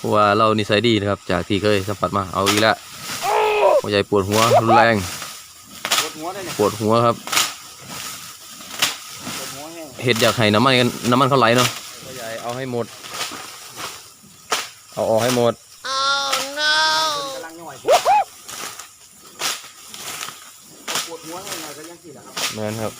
เพราะว่าเรานิสัยดีนะครับ จากที่เคยสัมผัสมาเอาอีกแล้วพ่อใหญ่ปวดหัวรุนแรงปวดหัวได้เนี่ยปวดหัวครับปวดหัวแห้งเห็ดอยากให้น้ำมันกันน้ำมันเขาไหลเนาะพ่อใหญ่เอาให้หมด เอาออกให้หมดกำลังย่อยปวดหัวแห้งหน่อยก็ยังสิแหละครับเหมือนครับ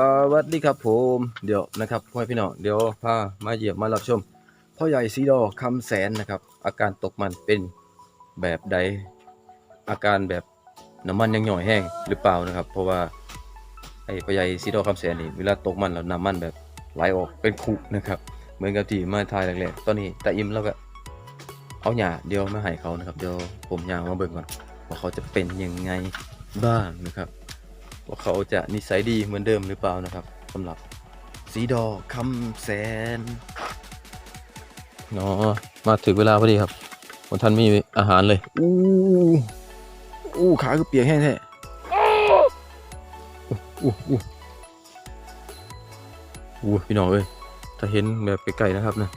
สวัสดีครับผมเดี๋ยวนะครับพ่อพี่น้องเดี๋ยวพามาเหยียมมารับชมพ่อใหญ่ซีดอคำแสนนะครับ อาการตกมันเป็นแบบใด อาการแบบน้ำมันยังหน่อยแห้งหรือเปล่านะครับ เพราะว่าไอ้พ่อใหญ่ซีดอคำแสนนี่เวลาตกมันแล้วน้ำมันแบบไหลออกเป็นขุนะครับ เหมือนกับที่มาทายแรกๆตอนนี้แตาอิมแล้วก็เอาหยาเดี๋ยวมาให้เขานะครับเดี๋ยวผมยางมาเบิ่งก่อนว่าเขาจะเป็นยังไงบ้างนะครับ ว่าเขาจะนิสัยดีเหมือนเดิมหรือเปล่านะครับสำหรับสีดอคำแสนเนาะมาถึงเวลาพอดีครับวันท่านมีอาหารเลย อู้อู้ขาคือเปียกแห้งแท้อู้อู้อู้พี่น้องเอ้ยถ้าเห็นแบบไกลๆนะครับนะ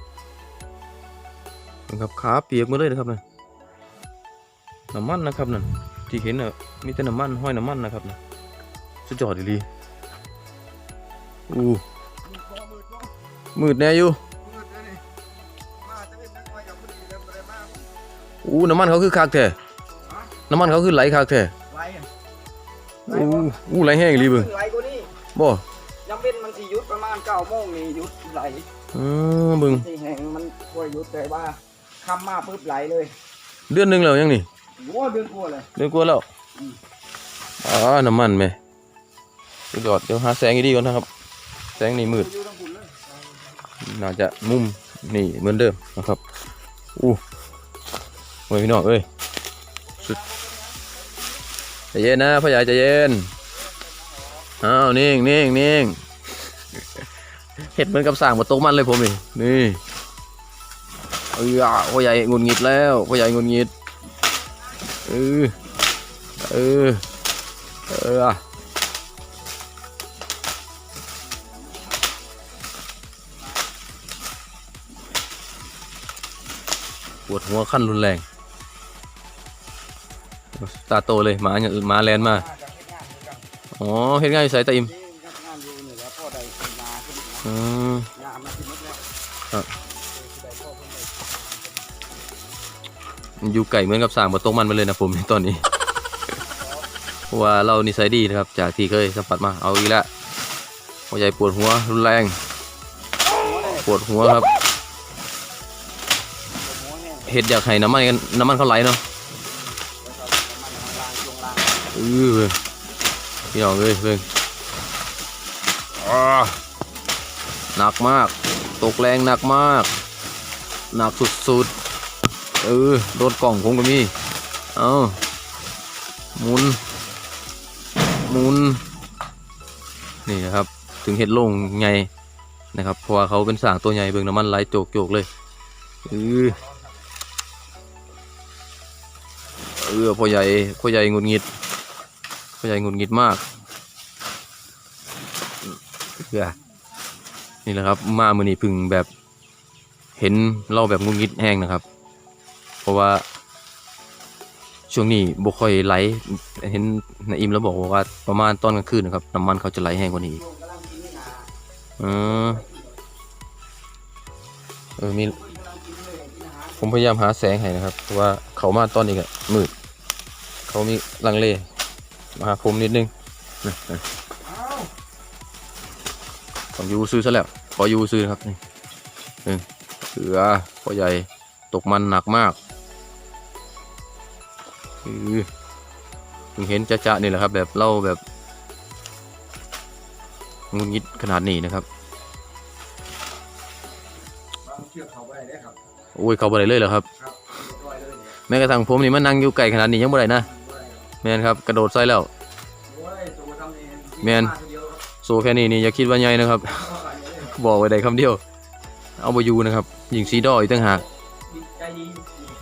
นะครับขาเปียกหมาเลยนะครับนะน้ำมันนะครับนั่นที่เห็นน่ะมีแต่น้ำมันห้อยน้ำมันนะครับนะ สุดยอดดีอู้มืดแน่อยู่มืดเลยนี่มาจะเป็นนักมวยกับผู้ดีแล้วอะไรบ้างอู้น้ำมันเขาคือคักแท้น้ำมันเขาคือไหลคักแท้ไหลอะอู้อู้ไหลแห้งรีเบึงไหลกว่านี้บ่ยังเป็นมันสิหยุดประมาณเก้าโมงนี่หยุดไหลอือเบึงที่แห่งมันค่อยหยุดแต่ว่าคำมาปุ๊บไหลเลย เดือนหนึงแล้วยังนี่หัวเดือนกลัวเลยเดือนกว่าแล้วอืมอ๋อน้ำมันแม่สุ ดยอดเดี๋ยวหาแสงดีก่อนนะครับ แสงนี่มืด น่าจะมุมนี่เหมือนเดิมนะครับ อู้โอ้ยพี่น้องเอ้ยสุดใจเย็นนะพ่อใหญ่ใจเย็น อ้าวนิ่งนิ่งนิ่งเห็ดเหมือนกับสร้างมาตกมันเลยผมนี่นี่เออพ่อใหญ่งุดหงิดแล้วพ่อใหญ่งุดหงิดเออเออเออ ปวดหัวขั้นรุนแรงตาโตเลยหมาอย่างอื่นหมาแลนมาอ๋อเห็นง่ายใส่ตาอิมอืมครับออยู่ไก่เหมือนกับสร้างมาตกมันไปเลยนะผมในตอนนี้ว่าเรานิสัยดีนะครับ จากที่เคยสัมผัสมาเอาอีกแล้วหัวใจปวดหัวรุนแรง ปวดหัวครับ เห็ดอยากให้น้ำมันกันน้ำมันเขาไหลเนาะแล้วก็มันมันลางช่วงล่างเออเบิ่งพี่น้องเอ้ยเบิ่งอ้าหนักมาก ตกแรงหนักมาก หนักสุดๆ เออโดนกล่องผมก็มี เอาหมุน หมุน นี่นะครับ ถึงเห็ดโล่งไงนะครับ เพราะว่าเขาเป็นสร้างตัวใหญ่เบิ่งน้ำมันไหลโจกๆเลยเออ เออพ่อใหญ่พ่อใหญ่หงุดหงิดพ่อใหญ่หงุดหงิดมากเพื่อนี่แหละครับ มามือนี้พึ่งแบบ เห็นเราแบบหงุดหงิดแห้งนะครับ เพราะว่าช่วงนี้บ่ค่อยไหลเห็นนายอิมแล้วบอกว่าประมาณตอนกลางคืนนะครับน้ำมันเขาจะไหลแห้งกว่านี้อืมเออมีผมพยายามหาแสงให้นะครับเพราะว่าเขามาตอนนี้ก็มืด เขามีลังเลมาหาผมนิดนึงนะนะอ้าวต้องอยูซื้อซะแล้วขออยูซื้อนะครับนี่นี่เสือพ่อใหญ่ตกมันหนักมากอือเพิ่งเห็นจะๆนี่แหละครับ แบบเล่าแบบงุนงิดขนาดนี้นะครับบางเชือกเขาไปได้ครับโอ้ยเขาบ่ได้เลยเหรอครับครับเรียบร้อยเลยเนี่ยแม้กระทั่งผมนี่มันนั่งอยู่ไกลขนาดนี้ยังบ่ได้นะบ่ได้หรอก แมนครับกระโดดใส่แล้วแมนมาเดียวครับโซแค่นี้นี่อย่าคิดว่าใหญ่นะครับ บอกไว้ได้คำเดียว เอาบอยู่นะครับยิงสีดออีกต่างหาก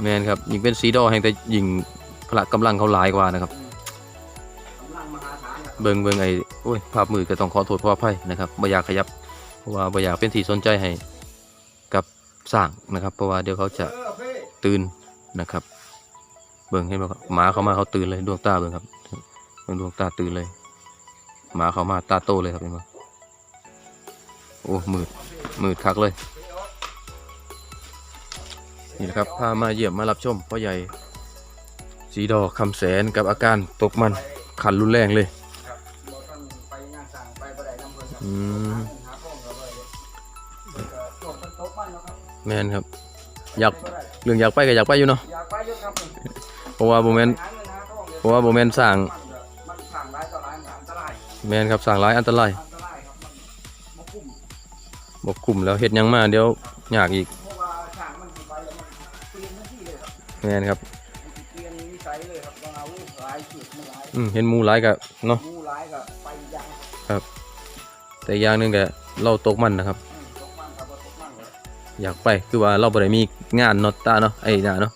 แมนครับยิงเป็นสีดอแห่งแต่ยิงพละกำลังเขาหลายกว่านะครับ เบิงเบิงไอ้โอ้ยภาพมือก็ต้องขอโทษขออภัยนะครับบ่อยากขยับเพราะว่าบ่อยากเป็นที่สนใจให้กับสร้างนะครับ เพราะว่าเดี๋ยวเขาจะตื่นนะครับ เบิ่งเห็นไหมครับหมาเขามาเขาตื่นเลยดวงตาเบิ่งครับเบิ่งดวงตาตื่นเลย หมาเขามาตาโตเลยครับเห็นไหมโอ้มืดมืดคักเลย นี่แหละครับพามาเยี่ยมมารับชมพ่อใหญ่สีดอกคำแสนกับอาการตกมันขันรุนแรงเลยอืมแมนครับ อยากเรื่องอยากไปก็อยากไปอยู่เนาะ เพราะว่าโบแมนเงินหาทองดี๋ยวเพราะว่าบ่แมนสร้างมันก็มันสั่งหลายต่อหลายมันอันตรายแมนครับสร้างร้ายอันตรายบมันบ่คุ้มบกกลุ่มแล้วเฮ็ดยังมาเดี๋ยวอยากอีกเมนสิไปแมนครับเปลี่ยนนิสัยเลยครับต้องเอาหลายจุดมันหลายอืมเห็นมูหลายก็เนาะมูหลายก็ไปยังแต่อย่างหนึงก็เราตกมันนะครับ อยากไปคือว่าเราบ่ได้มีงานนาะตาเนาะไอ้หน้าเนาะ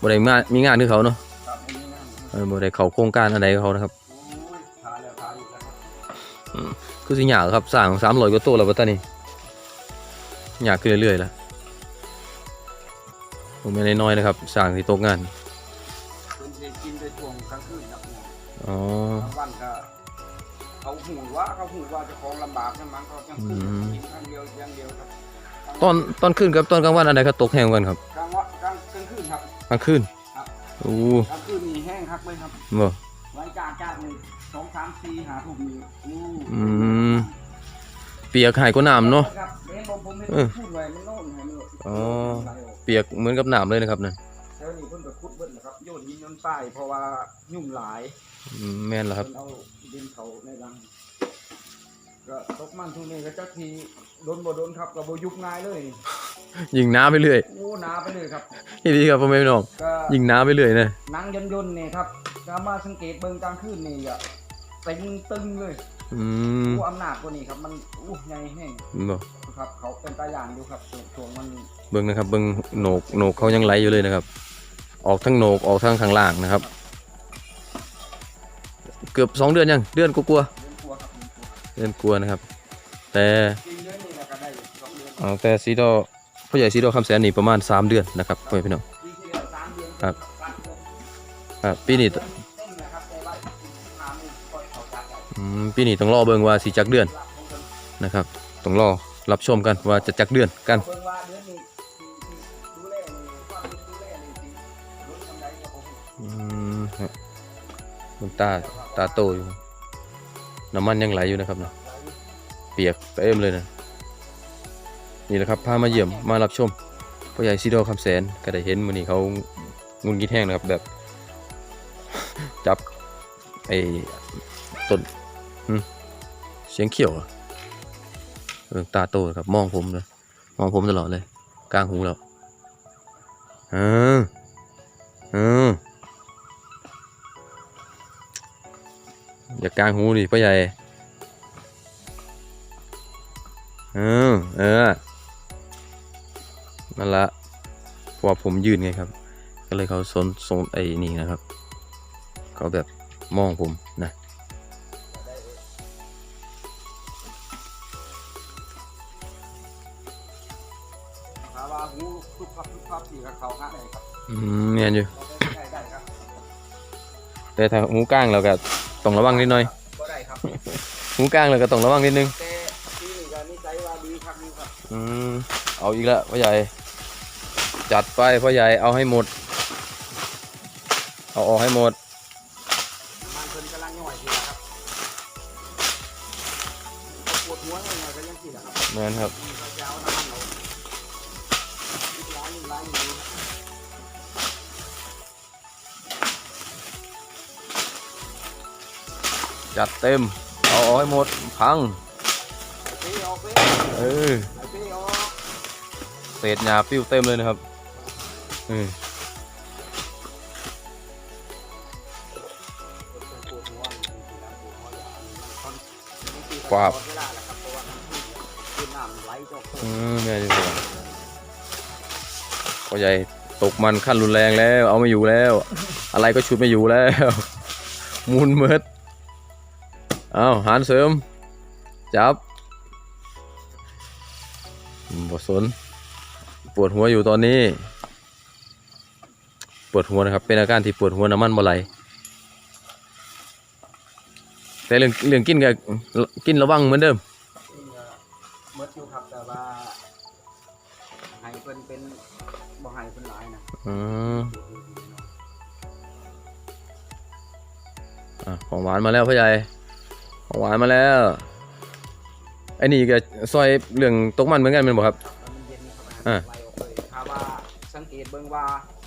บ่ได้มามีงานคือเขาเนาะครับอันนี้นะเออบ่ได้เข้าโครงการอะไรกับเขานะครับโอ้ยทาแล้วทาอีกแล้วครับคือสิยากครับสร้าง300กว่าตัวแล้วบ่ตานี่ยากขึ้นเรื่อยๆล่ะผมไม่นน้อยๆนะครับสร้างที่ตกงานเป็นสิกินในช่วงกลางคืนครับเนี่ยอ๋อกลางวันก็เขาหูว่าเขาหูว่าเจะของลำบากนั่นมันเขาจังคืนกินครั้งเดียวอย่างเดียวครับตอนตอนคืนกับตอนกลางวันอันใดก็ตกแห้งกว่ากันครับกลางวันกลางกลางคืนครับ กลางคืนครับ โอ้กลางคืนนี่แห้งครับเลยครับบ่ไว้จากจากหนึ่งสองสามสี่หาถุงนี่อู้อืมเปียกหายกว่าน้ำเนาะ ครับเห็นผมผมเห็นเออพูดไว้มันโน่นให้มันอ๋อไหลออกเปียกเหมือนกับน้ำเลยนะครับนั่นแล้วนี่เพิ่นก็ขุดเบิ้ลนะครับโยนหินโยนทรายเพราะว่ายุ่งหลายอืมแม่นแล้วครับ เพิ่นเอาดินเขาในรังก็ตกมันทุกนี้ก็จักทีโดนบ่โดนครับก็บ่ยุบง่ายเลย ยิงน้ำไปเรื่อยโอ้หนาไปเลยครับ นี่ดีครับพ่อแม่พี่น้องก็ยิงน้ำไปเรื่อยนะหนังยนต์ๆนี่ครับถ้ามาสังเกตเบิ่งกลางคืนนี่ก็เต็งตึงเลยอืมผู้อำนาจกว่านี้ครับ มันอู้ใหญ่แห้งบ่ครับ เขาเป็นตาอย่างอยู่ครับช่วงมันเบิ่งนะครับเบิ่งโหนกโหนกเขายังไหลอยู่เลยนะครับ ออกทั้งโหนกออกทั้งข้างล่างนะครับ เกือบสองเดือนยังเดือนกลัวเลี้ยงกลัวครับเลี้ยงกลัวๆเดือนกลัวนะครับ แต่จริงเดือนนี้นะก็ได้สองเดือนเอาแต่ซีโด พ่อใหญ่ซีโดคำแสนนี่ประมาณ 3 เดือนนะครับพ่อแม่พี่น้องปีที่แล้วสามครับครับปีนี้เต้นนะครับในไร่ทางนี่ก็เขาจัดได้อืมปีนี้ต้องรอเบิ่งว่าสิจักเดือนนะครับต้องรอรับชมกันว่าจะจักเดือนกันอืมครับมันตาตาโตอยู่น้ำมันยังไหลอยู่นะครับเนะเปียกเต็มเลยนะ นี่แหละครับพามาเยี่ยมมารับชมพ่อใหญ่ซีโดคำแสนก็ได้เห็นมื้อนี้เขางุนงิดแห้งนะครับแบบ จับไอ้ต้นเสียงเขียวเออตาโตครับมองผมเลยมองผมตลอดเลยกลางหูแล้วเออเอออย่ากลางหูดิพ่อใหญ่เออเออ นั่นละเพราะว่าผมยืนไงครับ ก็เลยเขาสนสนไอ้นี่นะครับ เขาแบบมองผมนะถาว่าหูทุกครับทุกครับที่กับเขาหาได้ครับอืมเนียนอยู่ ได้ได้ครับแต่ถ้าหูกลางเราก็ต้องระวังนิดหน่อยก็ได้ครับหูกลางเราก็ต้องระวังนิดนึงแต่ที่นี่ก็นิสัยว่าดีครับนี่ครับ อืมเอาอีกแล้วพ่อใหญ่ จัดไปพ่อใหญ่เอาให้หมด เอาออกให้หมดมันเพิ่นกำลังย่อยทีละครับปวดหัวเลยก็ยังสิละครับแม่นครับจะเอาน้ำมันเอาอีกร้ายหนึ่งร้ายหนึ่งจัดเต็ม เอาออกให้หมดพังเออเศษหญ้าปิ้วเต็มเลยนะครับ ออปวดหัวปวดหัวอย่างนี้นะปวดหัวอย่างนี้มันควาบตลอดเวลาแหละครับเพราะว่ามันคือน้ำไหลจอกโคอืมแม่นอยู่พ่อใหญ่ตกมันขั้นรุนแรงแล้ว เอาไม่อยู่แล้ว อะไรก็ชุดไม่อยู่แล้วมุนเมิดเอาหารเสริม จับอืมบทสน ปวดหัวอยู่ตอนนี้ ปวดหัวนะครับ เป็นอาการที่ปวดหัวน้ำมันบ่ไหลแต่เรื่องเรื่องกินกับกินระวังเหมือนเดิมนี่ก็หมดอยู่ครับแต่ว่าให้เพิ่นเป็นบ่ให้เพิ่นหลายนะอืมอะของหวานมาแล้วพ่อใหญ่ของหวานมาแล้วไอ้นี่ก็ซอยเรื่องตกมันเหมือนกันแมันบอกครับครับแล้วมันเย็นครับอ่าไล่ออกเลยถ้าว่าสังเกตเบิ่งว่าอ่า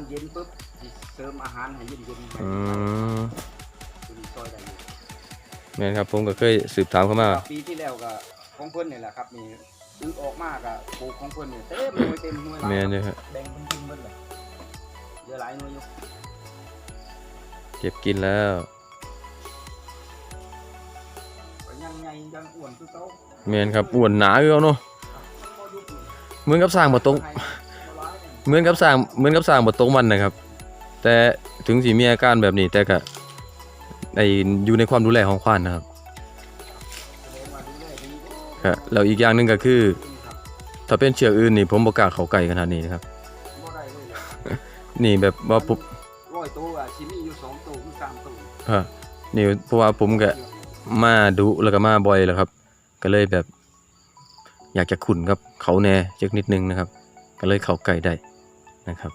มันเย็นปุ๊บสิเสริมอาหารให้เย็นๆให้อืมตัวนี้ซอยได้อยู่นี่นครับผมก็เคยสืบถามเข้ามา ปีที่แล้วก็ของเพิ่นนี่แหละครับนี่อึออกมากอะปลูกของเพิ่นนี่เต็มหน่วยเต็มหน่วยหลายแม่นเด้อครับแบ่งเป็นกินเบิดเลยเยอะหลายหน่วยอยู่เก็บกินแล้ว ก็ยังใหญ่ยังอ้วนคือเก่าแม่นครับอ้วนหนาคือเอาเนาะมันบ่ยุบนี่เหมือนกับสร้างบ่ตรงให้บ่หลาย เหมือนกับสร้างเหมือนกับสร้างบ่ตรงมันนะครับ แต่ถึงสิมีอาการแบบนี้แต่ก็ไออยู่ในความดูแลของควานนะครับครับแล้วอีกอย่างหนึ่งก็คือ ถ้าเป็นเชือกอื่นนี่ผมบ่กล้าเขาใกล้ขนาดนี้นะครับ บ่ได้เลยนี่แบบว่าปุ๊บร้อยตัวอะสิมีอยู่สองตัวคือสามตัวฮะนี่เพราะว่าผมก็มาดุแล้วก็มาบ่อยแหล้วครับ ก็เลยแบบ อยากจะขุนกับเขาแหน่จักนิดนึงนะครับ ก็เลยเข้าใกล้ได้นะครับ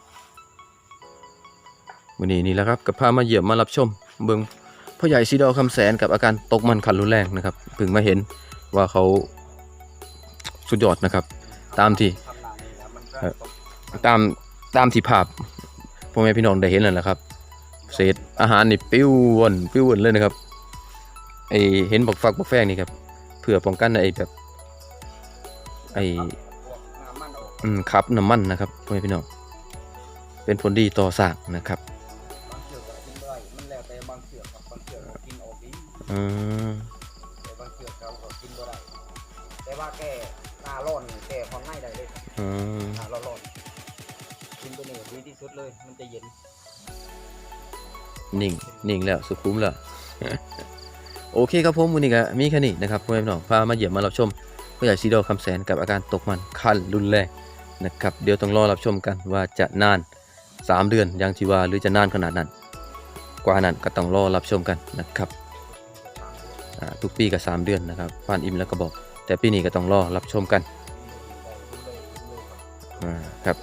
วันนี้นี่แหละครับก็พามาเหยี่ยมมารับชม เบิ่งพ่อใหญ่ซีดอคำแสนกับอาการตกมันขันรุนแรงนะครับเพิ่งมาเห็นว่าเขาสุดยอดนะครับ ตามที่ตามตามที่ภาพพ่อแม่พี่น้องได้เห็นแล้วนะครับ เศษอาหารนี่ปิ้ววนปิ้ววนเลยนะครับไอเห็นบักฟักบักแฟงนี่ครับเพื่อป้องกันไอแบบไอ ออกอืมครับน้ำมันนะครับพ่อแม่พี่น้องเป็นผลดีต่อสร้างนะครับบางเชือกก็กินได้มันแล้วแต่บางเชือกครับบางเชือกก็กินออกดีอืมแต่บางเชือกเขาก็กินบ่ได้แต่ว่าแก้หน้าร้อนนี่แก้ความง่ายได้เลยครับอืมหน้าร้อนๆกินตัวนี้ดีที่สุดเลย มันจะเย็น นิ่ง นิ่งแล้ว สุขุมแล้ว โอเคครับผมวันนี้ก็มีแค่นี้นะครับพ่อแม่พี่น้องพามาเยี่ยมมารับชมพ่อใหญ่ซีโดคำแสนกับอาการตกมันขั้นรุนแรง นะครับ เดี๋ยวต้องรอรับชมกันว่าจะนาน 3 เดือนอยังที่ว่าหรือจะนานขนาดนั้น กว่านั้นก็ต้องรอรับชมกันนะครับทุกปีก็3เดือนนะครับฟานอิมแล้วก็บอก แต่ปีนี้ก็ต้องรอรับชมกันครับ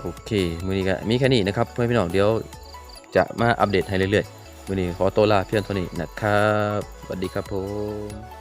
โอเคมือนี้ก็มีแค่นี้นะครับพ่อแม่พี่น้องเดี๋ยวจะมาอัปเดตให้เรื่อยๆมือนี้ขอตัวลาเพียงเท่านี้นะครับสวัสดีครับผม